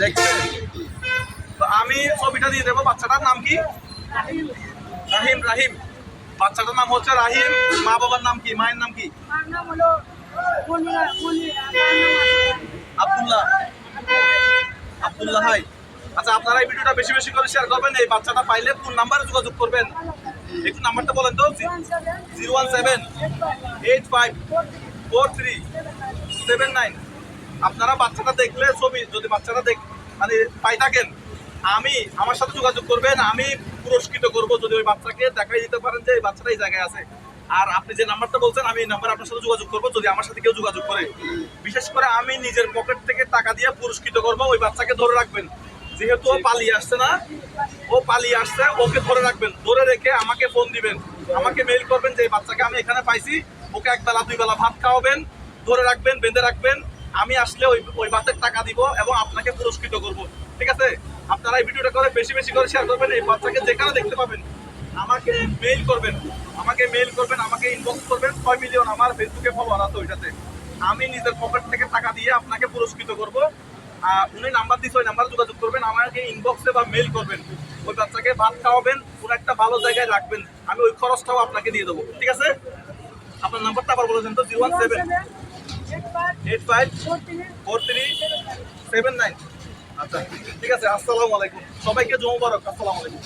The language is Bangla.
দেখছেন? তো আমি ছবিটা দিয়ে দেবো বাচ্চাটার নাম কি? রাহিম রাহিম। বাচ্চাটার নাম হচ্ছে রাহিম। মা বাবার নাম কি? মায়ের নাম কি? আব্দুল্লাহ। আব্দুল্লাহ হাই আচ্ছা আপনারা এই ভিডিওটা বেশি বেশি করে শেয়ার করবেন এই বাচ্চাটা পাইলে কোন নাম্বারে যোগাযোগ করবেন। একটু নাম্বারটা বলেন তো। Zero one seven eight five four three seven nine. আপনারা বাচ্চাটা দেখলে ছবি, যদি বাচ্চাটা দেখ মানে পাই থাকেন, আমি আমার সাথে যোগাযোগ করবেন, আমি পুরস্কৃত করব যদি ওই বাচ্চাকে দেখাই দিতে পারেন যে এই বাচ্চাটা এই জায়গায় আছে। আর আপনি যে নাম্বারটা বলছেন, আমি এই নাম্বার আপনার সাথে যোগাযোগ করব যদি আমার সাথে কেউ যোগাযোগ করে। বিশেষ করে আমি নিজের পকেট থেকে টাকা দিয়ে পুরস্কৃত করব, ওই বাচ্চাকে ধরে রাখবেন। যেহেতু ও পালিয়ে আসছে না, ও পালিয়ে আসছে, ওকে ধরে রাখবেন। ধরে রেখে আমাকে ফোন দিবেন। আমাকে মেইল করবেন যে, এই বাচ্চাকে আমি এখানে পাইছি, ওকে এক বেলা দুই বেলা ভাত খাওয়াবেন, ধরে রাখবেন, বেঁধে রাখবেন। আমি আসলে ওই ওই বাচ্চার টাকা দিব এবং আপনাকে পুরস্কৃত করব। ঠিক আছে? আপনারা এই ভিডিওটা করে বেশি বেশি করে শেয়ার করবেন, এই বাচ্চাকে যেখানে দেখতে পাবেন, আমাকে মেইল করবেন। আমাকে মেইল করবেন, আমাকে ইনবক্স করবেন। ছয় মিলিয়ন আমার ফেসবুকে ফলোয়ার আছে ওইটাতে। আমি নিজের পকেট থেকে টাকা দিয়ে আপনাকে পুরস্কৃত করব। উনি নাম্বার দিচ্ছে ওই নাম্বারে যোগাযোগ করবেন, আমাকে ইনবক্সে বা মেইল করবেন। ওই বাচ্চাকে ভাত খাওয়াবেন কোনো একটা ভালো জায়গায় রাখবেন। আমি ওই খরচটাও আপনাকে দিয়ে দেবো। ঠিক আছে? আপনার নাম্বারটা আবার বলেছেন তো zero one seven eight five, four three, seven nine. আচ্ছা ঠিক আছে, আসসালামু আলাইকুম। সবাইকে জমা আসসালামু আলাইকুম।